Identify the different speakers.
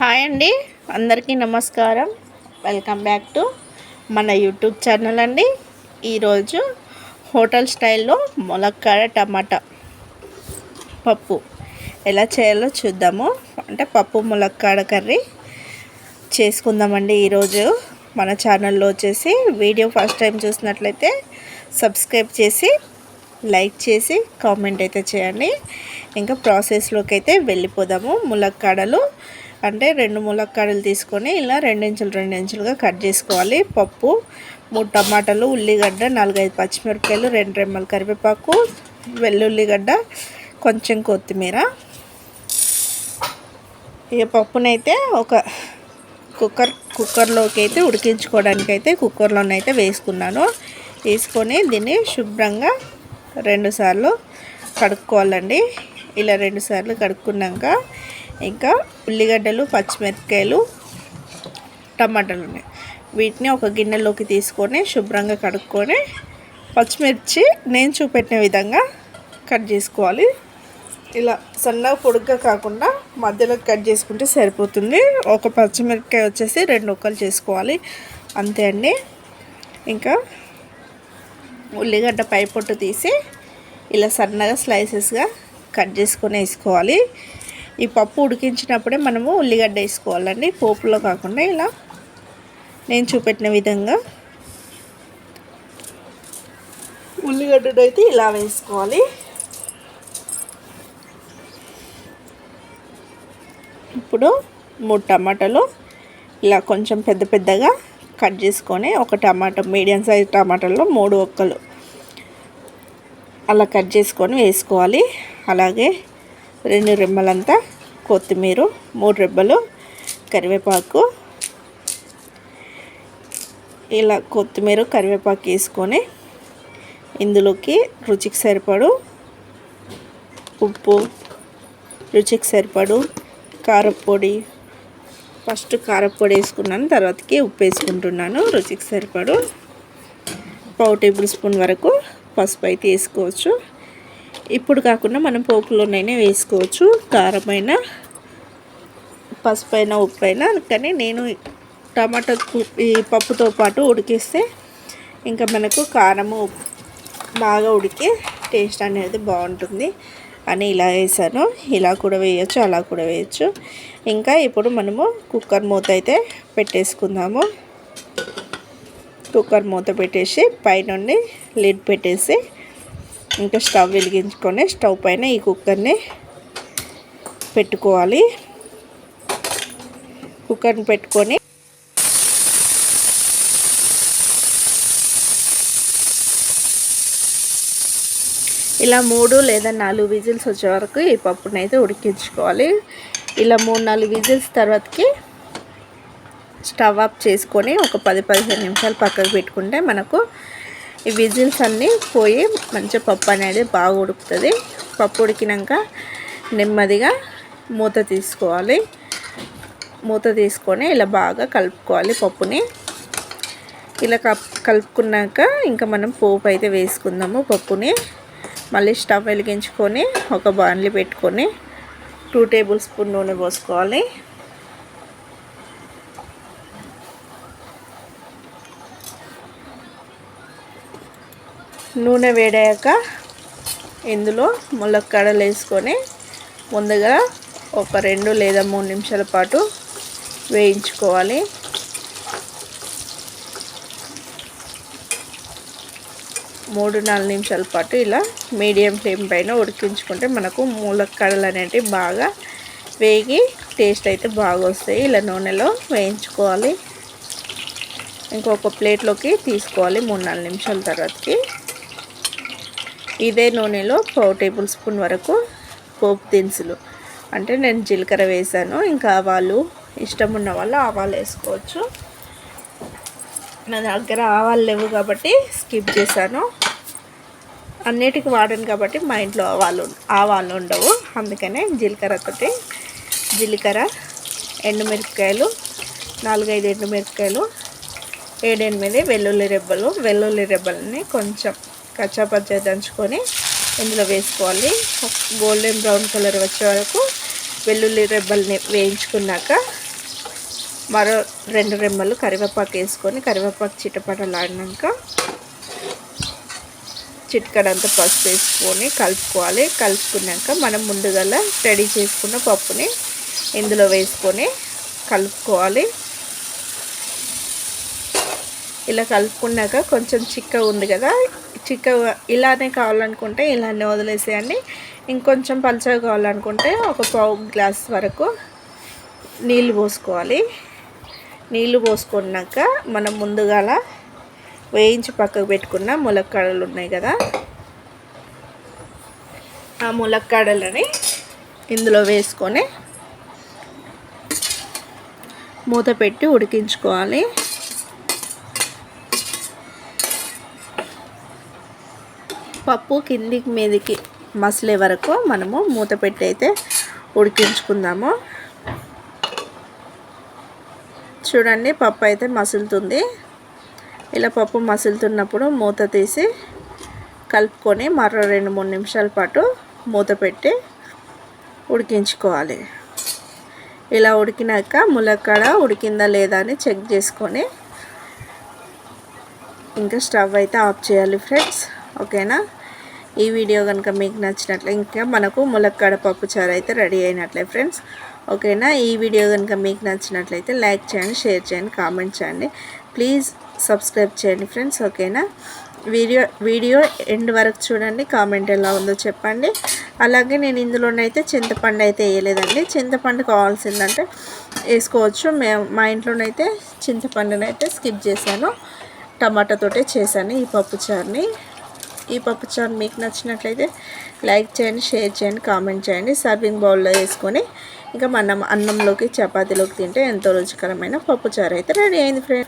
Speaker 1: Hi అండి. అందరికీ నమస్కారం. వెల్కమ్ బ్యాక్ టు మన యూట్యూబ్ ఛానల్ అండి. ఈరోజు హోటల్ స్టైల్లో ములక్కాడ టమాటా పప్పు ఎలా చేయాలో చూద్దాము. అంటే పప్పు ములక్కాడ కర్రీ చేసుకుందామండి ఈరోజు. మన ఛానల్లో వచ్చేసి వీడియో ఫస్ట్ టైం చూసినట్లయితే సబ్స్క్రైబ్ చేసి లైక్ చేసి కామెంట్ అయితే చేయండి. ఇంకా ప్రాసెస్లోకి అయితే వెళ్ళిపోదాము. ములక్కాడలు అంటే రెండు ములక్కాడలు తీసుకొని ఇలా రెండించులు రెండించులుగా కట్ చేసుకోవాలి. పప్పు మూడు టమాటాలు ఉల్లిగడ్డ నాలుగైదు పచ్చిమిరపకాయలు రెండు రెమ్మల కరివేపాకు వెల్లుల్లిగడ్డ కొంచెం కొత్తిమీర. ఇక పప్పునైతే ఒక కుక్కర్ కుక్కర్లోకి అయితే ఉడికించుకోవడానికి అయితే కుక్కర్లోనైతే వేసుకున్నాను. వేసుకొని దీన్ని శుభ్రంగా రెండుసార్లు కడుక్కోవాలండి. ఇలా రెండుసార్లు కడుక్కున్నాక ఇంకా ఉల్లిగడ్డలు పచ్చిమిరపకాయలు టమాటాలు ఉన్నాయి. వీటిని ఒక గిన్నెలోకి తీసుకొని శుభ్రంగా కడుక్కొని పచ్చిమిర్చి నేను చూపెట్టిన విధంగా కట్ చేసుకోవాలి. ఇలా సన్నగా పొడుగ్గా కాకుండా మధ్యలో కట్ చేసుకుంటే సరిపోతుంది. ఒక పచ్చిమిరపకాయ వచ్చేసి రెండు ఒక్కలు చేసుకోవాలి. అంతే అండి. ఇంకా ఉల్లిగడ్డ పై పొట్టు తీసి ఇలా సన్నగా స్లైసెస్గా కట్ చేసుకొని వేసుకోవాలి. ఈ పప్పు ఉడికించినప్పుడే మనము ఉల్లిగడ్డ వేసుకోవాలండి. పోపులో కాకుండా ఇలా నేను చూపెట్టిన విధంగా ఉల్లిగడ్డను అయితే ఇలా వేసుకోవాలి. ఇప్పుడు మూడు టమాటాలు ఇలా కొంచెం పెద్ద పెద్దగా కట్ చేసుకొని ఒక టమాటో మీడియం సైజ్ టమాటాలో మూడు ఒక్కలు. అలా కట్ చేసుకొని వేసుకోవాలి. అలాగే రెండు రెమ్మలంతా కొత్తిమీర మూడు రెబ్బలు కరివేపాకు. ఇలా కొత్తిమీర కరివేపాకు వేసుకొని ఇందులోకి రుచికి సరిపడు ఉప్పు రుచికి సరిపడు కారపొడి ఫస్ట్ కారపొడి వేసుకున్నాను తర్వాతకి ఉప్పు వేసుకుంటున్నాను రుచికి సరిపడు పావు టేబుల్ స్పూన్ వరకు పసుపు అయితే వేసుకోవచ్చు. ఇప్పుడు కాకుండా మనం పోపులోనైనా వేసుకోవచ్చు కారమైన పసుపు అయినా ఉప్పు అయినా కానీ నేను టమాటా ఈ పప్పుతో పాటు ఉడికిస్తే ఇంకా మనకు కారము బాగా ఉడికి టేస్ట్ అనేది బాగుంటుంది. అని ఇలా వేసాను. ఇలా కూడా వేయచ్చు అలా కూడా వేయచ్చు. ఇంకా ఇప్పుడు మనము కుక్కర్ మూత అయితే పెట్టేసుకుందాము. కుక్కర్ మూత పెట్టేసి పైనుండి లిడ్ పెట్టేసి ఇంకా స్టవ్ వెలిగించుకొని స్టవ్ పైన ఈ కుక్కర్ని పెట్టుకోవాలి. కుక్కర్ని పెట్టుకొని ఇలా మూడు లేదా నాలుగు విజిల్స్ వచ్చే వరకు ఈ పప్పుని అయితే ఉడికించుకోవాలి. ఇలా మూడు నాలుగు విజిల్స్ తర్వాతకి స్టవ్ ఆఫ్ చేసుకొని ఒక పది పదిహేను నిమిషాలు పక్కకు పెట్టుకుంటే మనకు ఈ విజిల్స్ అన్నీ పోయి మంచి పప్పు అనేది బాగా ఉడుకుతుంది. పప్పు ఉడికినాక నెమ్మదిగా మూత తీసుకోవాలి. మూత తీసుకొని ఇలా బాగా కలుపుకోవాలి పప్పుని. ఇలా కలుపుకున్నాక ఇంకా మనం పోపు అయితే వేసుకుందాము పప్పుని. మళ్ళీ స్టవ్ వెలిగించుకొని ఒక బాండ్లీ పెట్టుకొని టూ టేబుల్ స్పూన్ నూనె పోసుకోవాలి. నూనె వేడాక ఇందులో ములక్కాడలు వేసుకొని ముందుగా ఒక రెండు లేదా మూడు నిమిషాల పాటు వేయించుకోవాలి. మూడు నాలుగు నిమిషాల పాటు ఇలా మీడియం ఫ్లేమ్ పైన ఉడికించుకుంటే మనకు మూలక్కడలు అనేటివి బాగా వేగి టేస్ట్ అయితే బాగా వస్తాయి ఇలా నూనెలో వేయించుకోవాలి. ఇంకొక ప్లేట్లోకి తీసుకోవాలి మూడు నాలుగు నిమిషాల తర్వాతకి. ఇదే నూనెలో పావు టేబుల్ స్పూన్ వరకు పోపు దినుసులు. అంటే నేను జీలకర్ర వేసాను. ఇంకా ఆవాలు ఇష్టం ఉన్న వాళ్ళు ఆవాలు వేసుకోవచ్చు. నా దగ్గర ఆవాలు లేవు కాబట్టి స్కిప్ చేశాను. అన్నిటికీ వాడను కాబట్టి మా ఇంట్లో ఆవాలు ఆవాలు ఉండవు. అందుకనే జీలకర్రతోటి జీలకర్ర ఎండుమిరపకాయలు నాలుగైదు ఎండుమిరపకాయలు ఏడెనిమిది వెల్లుల్లి రెబ్బలు. వెల్లుల్లి రెబ్బలని కొంచెం కచ్చాపచ్చ దంచుకొని ఇందులో వేసుకోవాలి. గోల్డెన్ బ్రౌన్ కలర్ వచ్చే వరకు వెల్లుల్లి రెబ్బల్ని వేయించుకున్నాక మరో రెండు రెమ్మలు కరివేపాకు వేసుకొని కరివేపాకు చిటపటలాడినాక చిటికడంతా పసుపు వేసుకొని కలుపుకోవాలి. కలుపుకున్నాక మనం ముందుగా రెడీ చేసుకున్న పప్పుని ఇందులో వేసుకొని కలుపుకోవాలి. ఇలా కలుపుకున్నాక కొంచెం చిక్క ఉంది కదా చిక్క ఇలానే కావాలనుకుంటే ఇలానే వదిలేసేయండి. ఇంకొంచెం పలుచగా కావాలనుకుంటే ఒక పావు గ్లాస్ వరకు నీళ్ళు పోసుకోవాలి. నీళ్ళు పోసుకున్నాక మనం ముందుగాల వేయించి పక్కకు పెట్టుకున్న ములక్కాడలు ఉన్నాయి కదా? ఆ ములక్కాడలని ఇందులో వేసుకొని మూత పెట్టి ఉడికించుకోవాలి. పప్పు కిందికి మీదికి మసలే వరకు మనము మూత పెట్టి అయితే ఉడికించుకుందాము. చూడండి పప్పు అయితే మసులుతుంది. ఇలా పప్పు మసులుతున్నప్పుడు మూత తీసి కలుపుకొని మరో రెండు మూడు నిమిషాల పాటు మూత పెట్టి ఉడికించుకోవాలి. ఇలా ఉడికినాక ములక్కడ ఉడికిందా లేదా అని చెక్ చేసుకొని ఇంకా స్టవ్ అయితే ఆఫ్ చేయాలి ఫ్రెండ్స్. ఓకేనా? ఈ వీడియో కనుక మీకు నచ్చినట్లే ఇంకా మనకు ములక్కాడ పప్పు చారు అయితే రెడీ అయినట్లే ఫ్రెండ్స్. ఓకేనా? ఈ వీడియో కనుక మీకు నచ్చినట్లయితే లైక్ చేయండి షేర్ చేయండి కామెంట్ చేయండి. ప్లీజ్ సబ్స్క్రైబ్ చేయండి ఫ్రెండ్స్. ఓకేనా? వీడియో వీడియో ఎండ్ వరకు చూడండి కామెంట్ ఎలా ఉందో చెప్పండి. అలాగే నేను ఇందులోనైతే చింతపండు అయితే వేయలేదండి. చింతపండు కావాల్సిందంటే వేసుకోవచ్చు. మేము మా ఇంట్లోనైతే చింతపండునైతే స్కిప్ చేశాను. టమాటాతోటే చేశాను ఈ పప్పు చారుని. ఈ పప్పు చారు మీకు నచ్చినట్లయితే లైక్ చేయండి షేర్ చేయండి కామెంట్ చేయండి. సర్వింగ్ బౌల్లో వేసుకొని ఇంకా మనం అన్నంలోకి చపాతీలోకి తింటే ఎంతో రుచికరమైన పప్పు చారు అయితే రెడీ అయింది ఫ్రెండ్